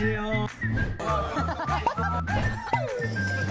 안녕하세요.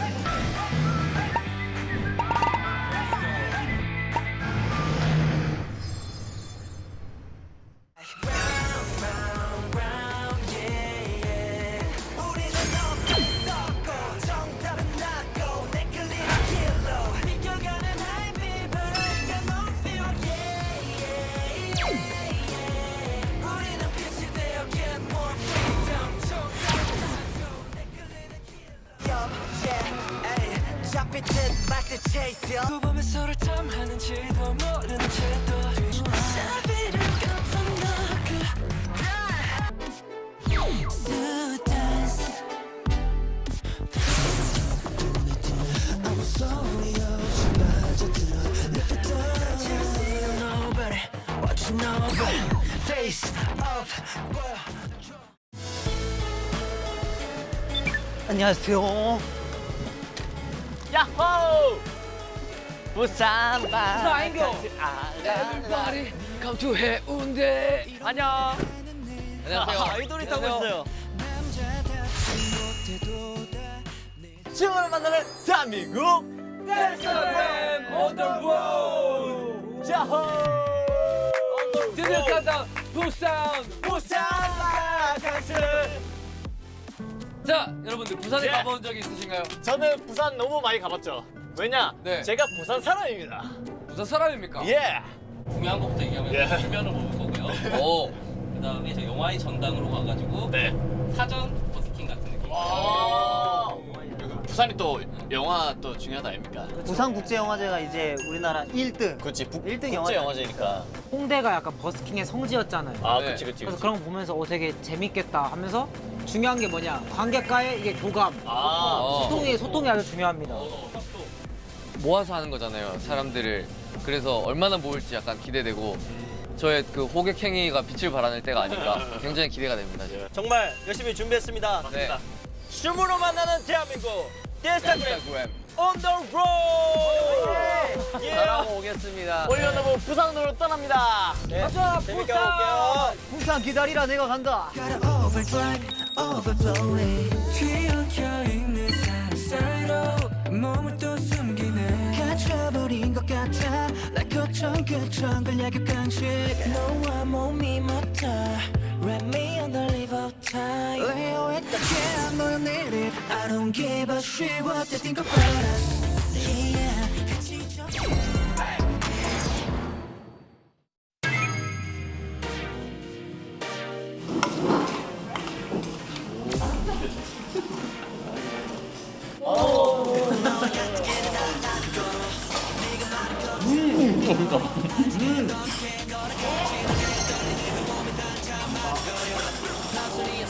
안녕하세요. 야호! 부산 바. 부산 인교. Everybody come to 해운대. 안녕. 안녕하세요. 아이돌이 타고 있어요. 친구를 만나는 대한민국 the road. 야호! 드디어 간다 부산. 부산 바캉스. 자, 여러분들 부산에 예. 가본 적이 있으신가요? 저는 부산 너무 많이 가봤죠. 왜냐? 네. 제가 부산 사람입니다. 부산 사람입니까? 예. 중요한 것부터 얘기하면 예. 주변을 보는 거고요. 오. 그 다음에 저 영화의 전당으로 가가지고 네. 사전 버스킹 같은 느낌. 부산이 또 영화 또 중요하다 아닙니까? 부산국제영화제가 이제 우리나라 1등. 그렇지. 국, 일등 국제 영화제. 영화제니까. 홍대가 약간 버스킹의 성지였잖아요. 아, 네. 그렇지, 그렇지. 그래서 그런 거 보면서 어 되게 재밌겠다 하면서 중요한 게 뭐냐 관객과의 이게 교감 아, 어. 소통이 소통이 아주 중요합니다. 모아서 하는 거잖아요. 사람들을. 그래서 얼마나 모을지 약간 기대되고 저의 그 호객 행위가 빛을 발하는 때가 아닌가 굉장히 기대가 됩니다. 지금. 정말 열심히 준비했습니다. 네. 춤으로 만나는 대한민국 인스타그램 on the road. 예. 잘하고 오겠습니다. 올려놓고 부산으로 떠납니다. 가자 재밌게 볼게요. 부산 기다리라 내가 간다. 갇혀버린 것 같아 Like 거청 그 강식 너와 몸이 맞다 Wrap me on the leave of time 왜요했다게 안 놓여내릴 I don't give a shit what they think about us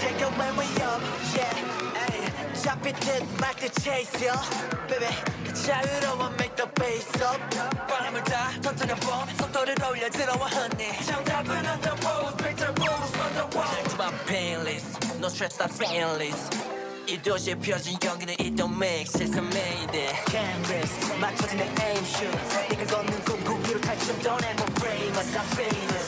take it when we up, yeah. Ay, 잡힐 듯말듯 chase you, baby. 자유로워 make the bass up. 바람을 다 터뜨려 봄, 속도를 올려 들어와 honey. 정답은 on the road, break the rules on the wall. Check my playlist, no stress, saying list. 이 도시의 표준 여기는 it don't make sense, I made it. Canvas, 맞춰진 내 aim shoot. 네가 걷는 꿈, 그 위로 탈춤, don't ever famous, I'm famous.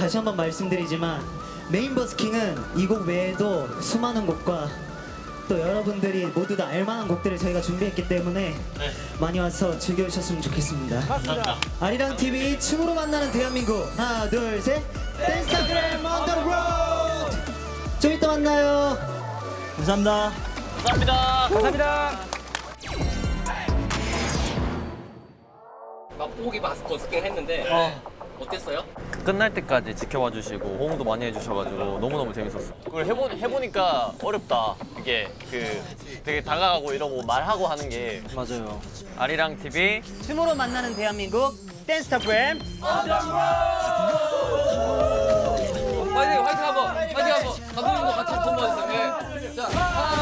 다시 한번 말씀드리지만 메인 버스킹은 이 곡 외에도 수많은 곡과 또 여러분들이 모두 다 알만한 곡들을 저희가 준비했기 때문에 많이 와서 즐겨주셨으면 좋겠습니다. 맞습니다. 아리랑 TV 춤으로 만나는 대한민국 하나 둘 셋 댄스타그램 on the road 좀 이따 만나요. 감사합니다. 맛보기 마스 버스킹 했는데 어 땠어요? 끝날 때까지 지켜봐 주시고 호응도 많이 해주셔가지고 너무너무 재밌었어. 그걸 해보, 해보니까 어렵다. 이게 그 되게 다가가고 이러고 말하고 하는 게 맞아요. 아리랑 TV 춤으로 만나는 대한민국 댄스타그램 화이팅 화이팅 한번 화이팅 한번 감독님도 같이 손 모아주세요 네. 자 하나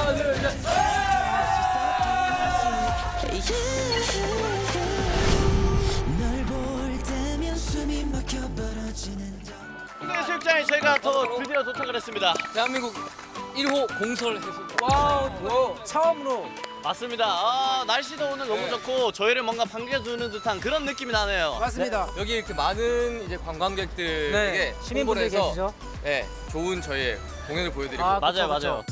더 드디어 도착을 했습니다. 대한민국 1호 공설 해수 와우, 처음으로. 맞습니다. 아, 날씨도 오늘 너무 네. 좋고 저희를 뭔가 반겨주는 듯한 그런 느낌이 나네요. 맞습니다. 여기 이렇게 많은 이제 관광객들에게 네, 시민분들 해서 계시죠? 네, 좋은 저희의 공연을 보여드리고 아, 맞아요, 그쵸. 맞아요.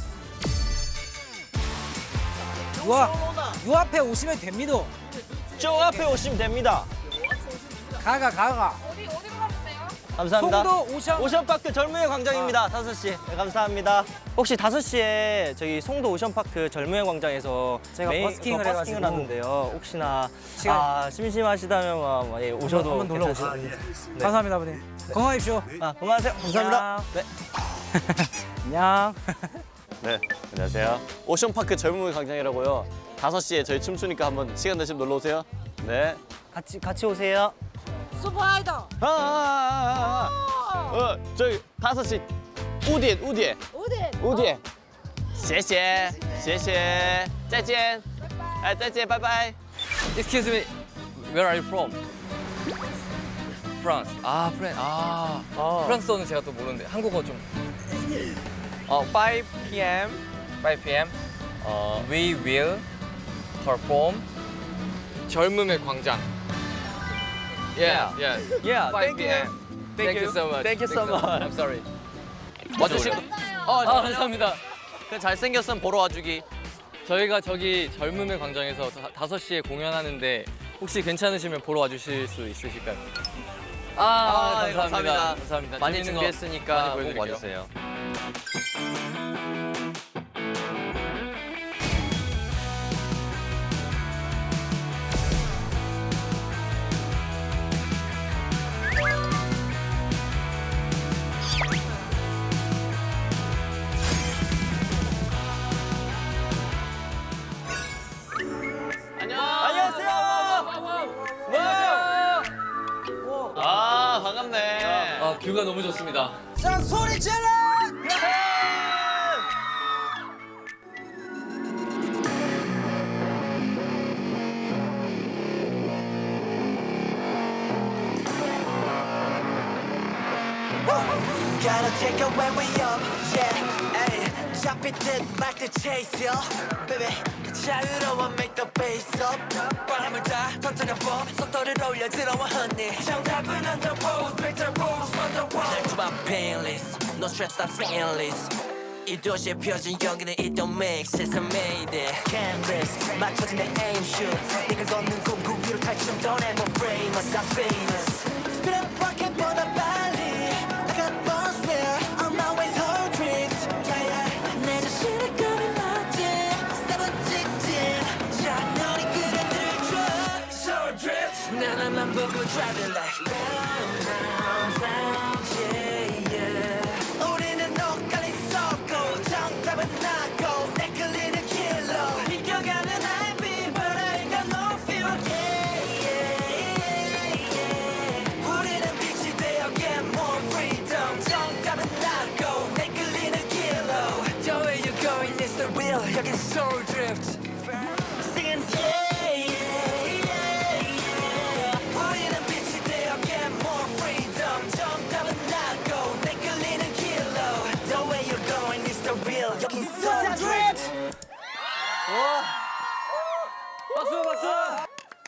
요, 요 앞에 오시면 됩니다. 저 앞에 오시면 됩니다. 가가, 가가. 어디? 감사합니다. 송도 오션. 오션파크 젊은이 광장입니다. 다섯 시 네, 감사합니다. 혹시 다섯 시에 저기 송도 오션파크 젊은이 광장에서 제가 버스킹을 그 해가지고. 하는데요. 혹시나 시간- 아, 심심하시다면 뭐, 예, 오셔도 한번 놀러 오시죠. 괜찮습니다. 감사합니다, 아버님. 건강하십시오. 아, 건강하세요. 감사합니다. 네. 안녕. 네, 안녕하세요. 오션파크 젊은이 광장이라고요. 5시에 저희 춤추니까 한번 시간 되시면 놀러 오세요. 네. 같이 같이 오세요. 슈퍼아이돌. 아, 아, 아, 아. 어, 저기 5시 우디에, 우디에, 어디? 우디에. 谢谢,谢谢,再见. 아, 再见, bye bye. Excuse me, where are you from? France. 아, 프란. 아, 프랑스어는 제가 또 모르는데 한국어 좀. 어, 5 p.m. 5 p.m. 어, we will perform 젊음의 광장. Yeah, yeah. Yeah, 5 thank you. p.m. Thank, you so much. Thank you so much. I'm sorry. 와주시고. 어, 아, 감사합니다. 그 잘생겼으면 보러 와주기. 저희가 저기 젊음의 광장에서 다, 5시에 공연하는데 혹시 괜찮으시면 보러 와주실 수 있으실까요? 아, 아, 네, 감사합니다. 감사합니다. 감사합니다. 많이 재밌는 거 준비했으니까 많이 꼭 보여드릴게요. 와주세요. 뷰가 너무 좋습니다. 자, 소리 질러! Gotta take it when we up, yeah, ayy 잡히듯 말듯 chase ya Baby 자유로워 make the bass up 바람을 다 터뜨려 봄 속도를 올려 들어와 honey 정답은 under pose break the rules on the wall 날 주마 painless no stress I'm stainless 이 도시의 표준 여기는 it don't make sense I made it canvas 맞춰진 내 aim shoot 네가 걷는 공구 위로 탈춤 떠내 more famous I'm famous 나나만 보고 driving like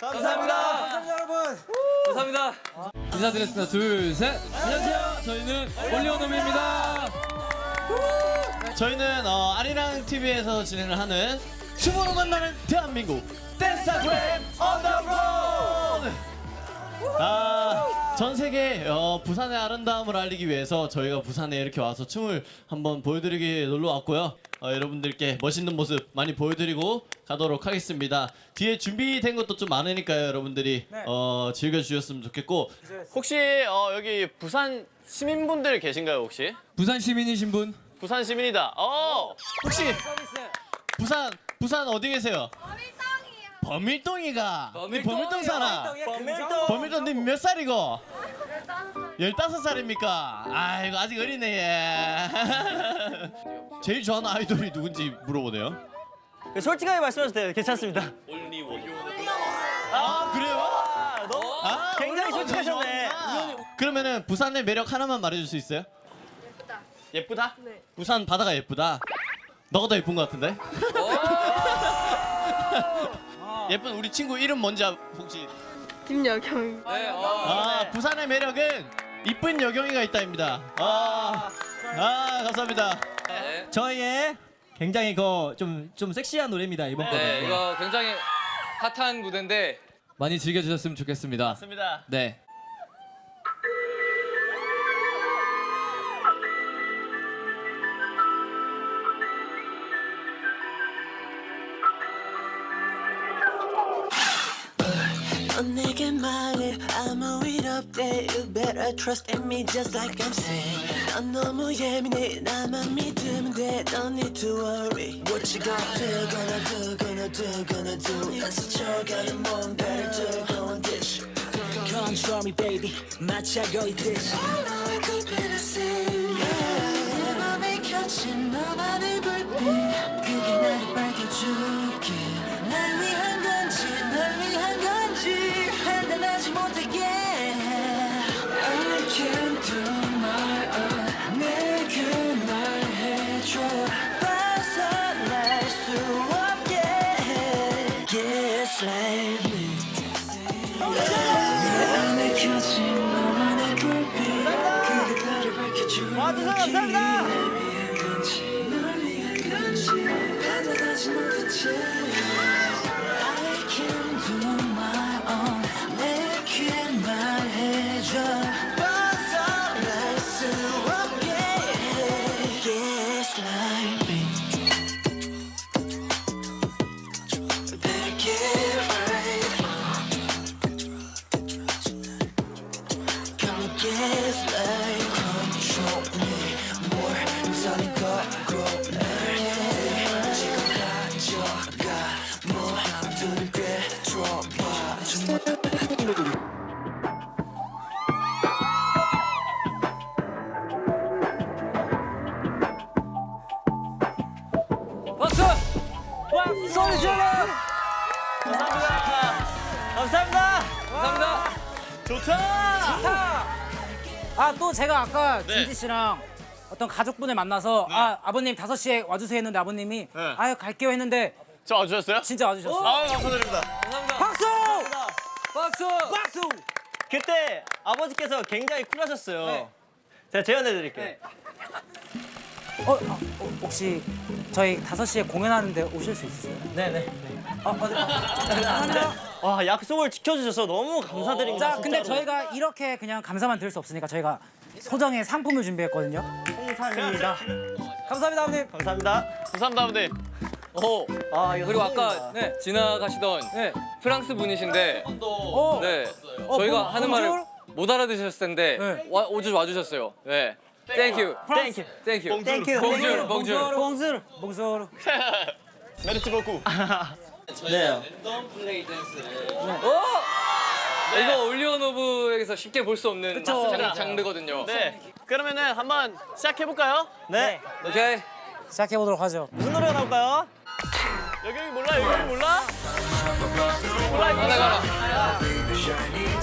감사합니다. 감사합니다 여러분. 감사합니다. 인사드렸습니다. 둘, 셋. 안녕하세요. 저희는 올리오놈입니다. 저희는 어, 아리랑 TV에서 진행을 하는 춤으로 만나는 대한민국 댄스타그램 언더로드 아, 전 세계 어, 부산의 아름다움을 알리기 위해서 저희가 부산에 이렇게 와서 춤을 한번 보여드리기 놀러 왔고요. 어, 여러분들께 멋있는 모습 많이 보여드리고 가도록 하겠습니다. 뒤에 준비된 것도 좀 많으니까요. 여러분들이 어, 즐겨주셨으면 좋겠고 혹시 어, 여기 부산 시민분들 계신가요 혹시? 부산 시민이신 분? 부산 시민이다. 어 혹시 부산 부산 어디 계세요? 범일동이가 네 범일동 살아 범일동 네몇 살이고? 15살입니까? 아이고 아직 어리네 얘 제일 좋아하는 아이돌이 누군지 물어보네요 솔직하게 말씀하셔도 돼요. 괜찮습니다. 아 그래요? 아, 굉장히 올리원 솔직하셨네. 좋아하는구나. 그러면은 부산의 매력 하나만 말해줄 수 있어요? 예쁘다? 부산 바다가 예쁘다 너가 더 예쁜 것 같은데? 예쁜 우리 친구 이름 뭔지 아- 혹시 김여경. 네. 어. 아 부산의 매력은 이쁜 여경이가 있다입니다. 아, 아 감사합니다. 네. 저희의 굉장히 그좀 좀 섹시한 노래입니다 이번 네, 이거 굉장히 핫한 무대인데 많이 즐겨주셨으면 좋겠습니다. 맞습니다. 네. 넌 내게 말해 아무 일 없대 You better trust in me just like I'm saying 난 너무 예민해 나만 믿으면 돼 Don't need to worry What you gonna do gonna do gonna do gonna do 난 스쳐가는 뭔가를 들고 온 듯이 Control me baby 마차고 있듯이 flame. 박수. 소리 질러. 감사합니다. 감사합니다. 감사합니다. 좋다. 아또 제가 아까 네. 씨랑 어떤 가족분을 만나서 아 아버님 5시에 와주세요 했는데 아버님이 아유 갈게요 했는데 저 와주셨어요? 진짜 와주셨어요. 아 감사드립니다. 박수! 박수! 박수! 그때 아버지께서 굉장히 쿨하셨어요. 제가 재현해 드릴게요. 어, 아, 어, 혹시 저희 5시에 공연하는데 오실 수 있으세요? 네네. 아, 아, 네. 감사합니다. 와 약속을 지켜주셔서 너무 감사드립니다. 자, 근데 진짜로. 저희가 이렇게 그냥 감사만 드릴 수 없으니까 저희가 소정의 상품을 준비했거든요. 홍삼입니다. 감사합니다, 아버님. 감사합니다. 감사합니다 아버님. 오 아 이거 그리고. 아까 네, 지나가시던 네. 프랑스 분이신데 어, 네 어, 저희가 뭐, 하는 봉주르? 말을 못 알아들으셨을 텐데 네. 와, 오주 와주셨어요. 네. 땡큐. 땡큐. 땡큐. 땡큐. 봉주르 봉주르. 봉주르. 봉수르. 메르츠 보쿠. 네. 어? 이거 올리오노브에서 쉽게 볼 수 없는 장, 장르거든요. 네. 그러면은 한번 시작해 볼까요? 네. 오케이. 시작해 보도록 하죠. 무슨 노래가 나올까요? 여기 몰라 여기 여기 몰라? 가라 가라.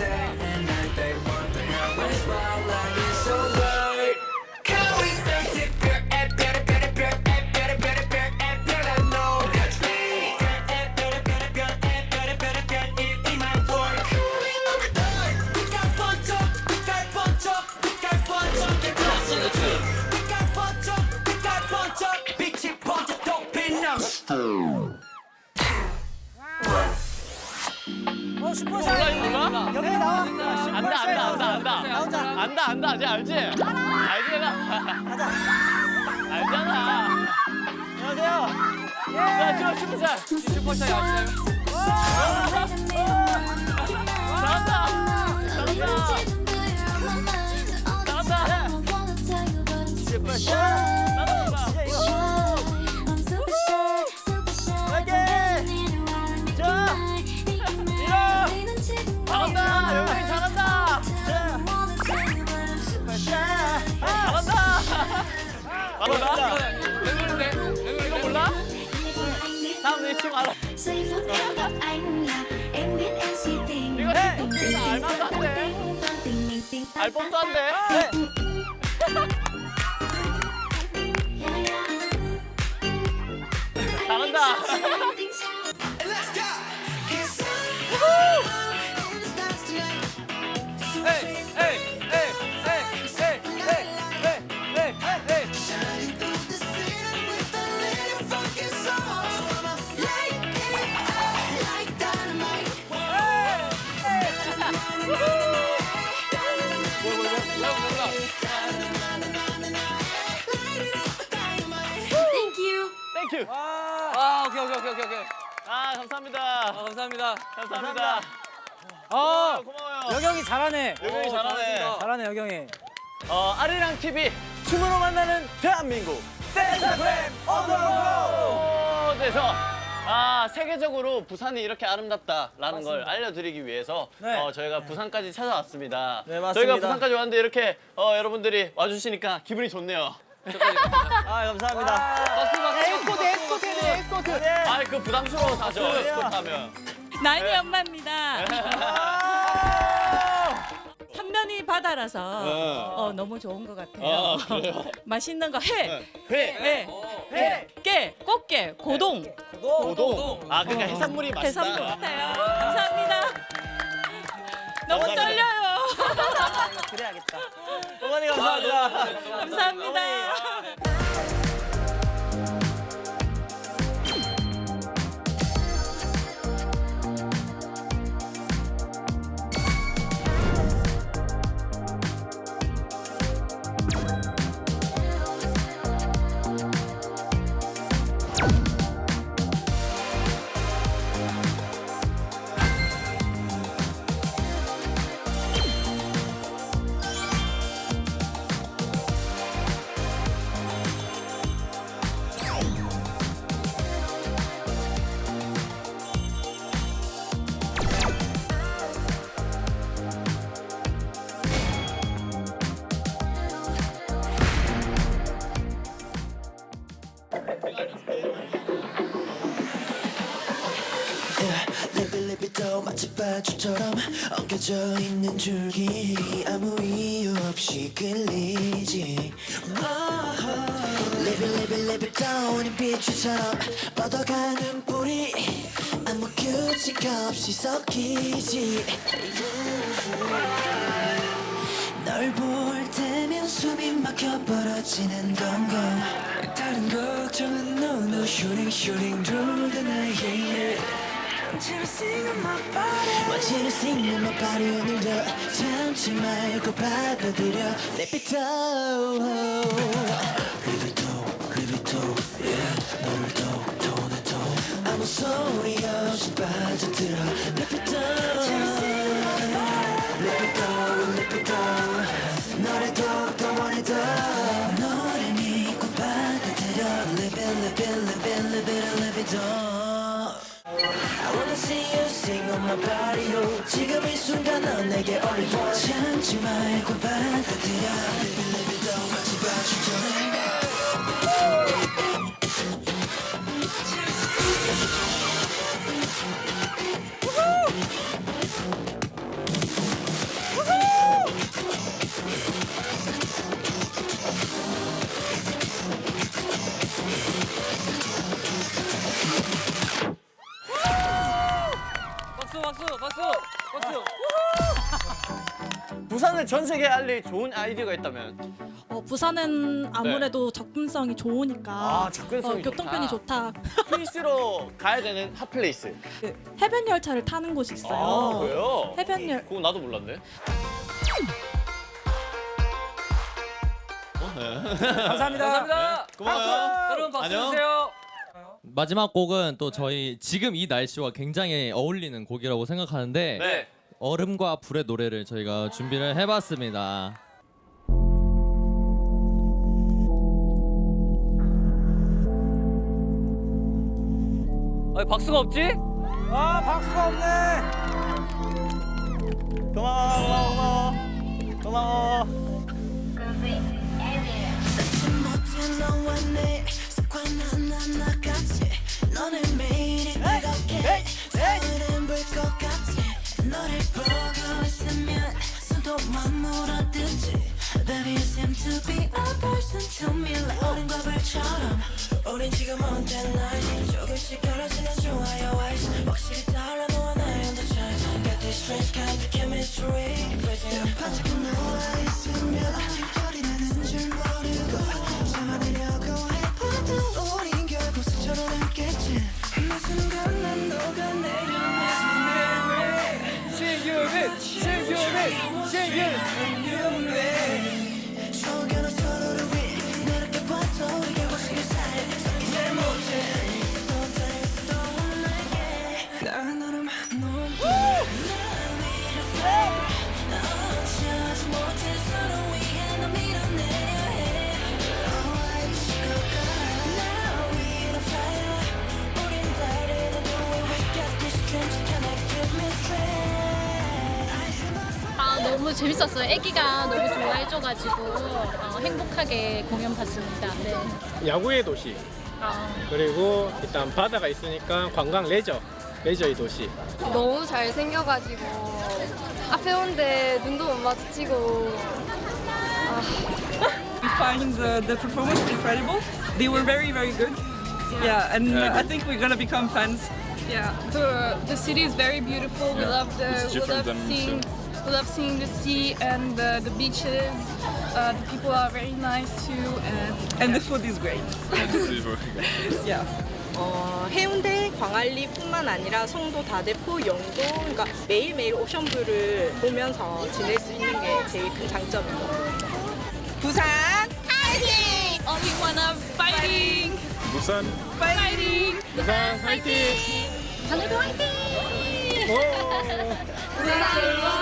Giây phút em gặp anh là em biết em si tình 이거 해 Tình tình 알 tình 만도 con 안돼 tình mình tình 알 뻔도 안 돼 Yeah, yeah. 잘한다 아 오케이 오케이 오케이 오케이 오케이. 아 감사합니다 아, 감사합니다. 감사합니다 어, 고마워요 여경이 잘하네. 여경이 잘하네 잘하네, 여경이. 어 아리랑 TV 춤으로 만나는 대한민국. 댄스그램 그래서 아 세계적으로 부산이 이렇게 아름답다라는 걸 알려드리기 위해서 네. 어, 저희가 부산까지 찾아왔습니다. 네, 맞습니다. 저희가 부산까지 왔는데 이렇게 어, 여러분들이 와주시니까 기분이 좋네요. 아 감사합니다. 박수 박수. 에스코트, 에스코트, 에스코트. 아 그 부담스러워서 하죠. 스쿼트 하면. 나인이 엄마입니다. 삼면이 바다라서 어, 너무 좋은 것 같아요. 아, 그래요? 맛있는 거 해. 회, 회. 회. 깨, 꽃게, 고동. 고동. 아 그러니까 해산물이 맛있다. 해산물 같아요. 감사합니다. 너무 감사합니다. 떨려요. 그래야겠다. 어머니 감사합니다. 감사합니다. 마치바주처럼 엉켜져 있는 줄기 아무 이유 없이 끌리지 Live it, live it, live it down 이 빛처럼 뻗어가는 뿌리 아무 규칙 없이 섞이지 널 볼 때면 숨이 막혀 벌어지는 건건 다른 걱정은 no no shooting shooting through the night yeah, yeah. Want you to sing on my body Want you to sing on my body 오늘도 참지 말고 받아들여 Let it go Live it up, live it up Yeah 너를 더욱 더내 더 아무 소리 없이 빠져들어 순간 부산을 전 세계에 알릴 좋은 아이디어가 있다면 어, 부산은 아무래도 접근성이 좋으니까 아, 접근성이 어, 교통편이 좋다. 필수로 가야 되는 핫플레이스 그 해변 열차를 타는 곳이 있어요. 아 그래요? 해변 열 그건 나도 몰랐네 감사합니다. 감사합니다. 고마워요. 여러분 박수 안녕. 주세요. 마지막 곡은 또 저희 지금 이 날씨와 굉장히 어울리는 곡이라고 생각하는데 네 얼음과 불의 노래를 저희가 준비를 해봤습니다. 아 박수가 없지? 아 박수가 없네 고마워 고마워 고마워 잊지 못해 너와 내 습관 하나하나 같이 너는 매일 chemistry Freezing 반짝이 너와 있으면 별이 나는 줄 모르 신 너무 재밌었어요. 애기가 너무 좋아해줘가지고 어, 행복하게 공연 봤습니다. 네. 야구의 도시 아, 그리고 일단 바다가 있으니까 관광 레저 레저의 도시 너무 잘 생겨가지고 앞에 오는데 눈도 못 마주치고 We find the, the performance incredible. They were very, very good. Yeah, and I think we're gonna become fans. Yeah, the the city is very beautiful. We love the we love seeing we love seeing the sea and the, the beaches. Uh, the people are very nice too, and And the food is great. yeah. 어, 해운대, 광안리뿐만 아니라 송도, 다대포, 영도, 그러니까 매일매일 오션뷰를 보면서 지낼 수 있는 게 제일 큰 장점입니다. 부산 파이팅! Only wanna fighting! 부산 파이팅! 부산 화이팅 하늘도 화이팅! 부산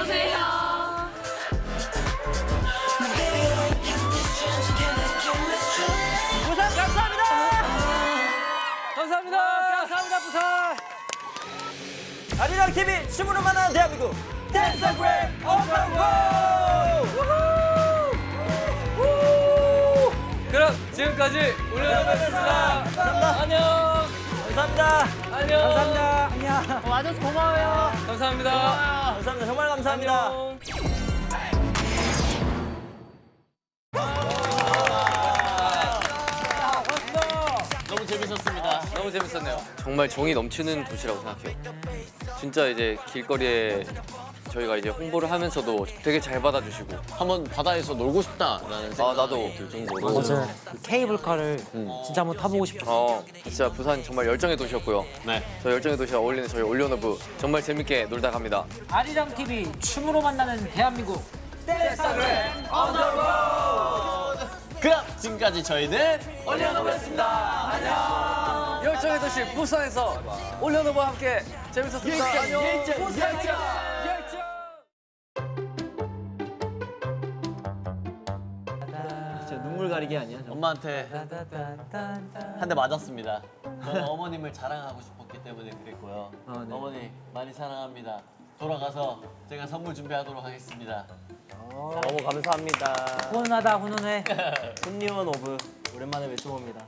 TV 춤으로 만나는 대한민국 댄스 그램 언더로 그럼 지금까지 올려놓겠습니다. 안녕. 감사합니다. 안녕. 감사합니다. 안녕. 와줘서 고마워요. 감사합니다. 감사합니다. 정말 감사합니다. 안녕. 너무 재밌었습니다. 너무 재밌었네요. 정말 정이 넘치는 도시라고 생각해요. 진짜 이제 길거리에 저희가 이제 홍보를 하면서도 되게 잘 받아주시고 한번 바다에서 놀고 싶다라는 생각이 나도. 들 정도로 맞아요. 그 케이블카를 진짜 한번 타보고 싶어요. 어 진짜 부산 정말 열정의 도시였고요. 네. 저 열정의 도시와 어울리는 저희 올리오너브 정말 재밌게 놀다 갑니다. 아리랑 TV 춤으로 만나는 대한민국. 그럼 지금까지 저희는 올리언어브였습니다. 안녕. 열정의 도시 부산에서 올리오너브와 함께 재밌었습니다. 안녕. 진짜 눈물 가리기 아니야? 엄마한테 한 대 맞았습니다. 저는 어머님을 자랑하고 싶었기 때문에 그랬고요. 아, 네. 어머니 많이 사랑합니다. 돌아가서 제가 선물 준비하도록 하겠습니다. 너무 감사합니다. 훈훈하다 훈훈해. 훈리원 오브 오랜만에 외쳐봅니다.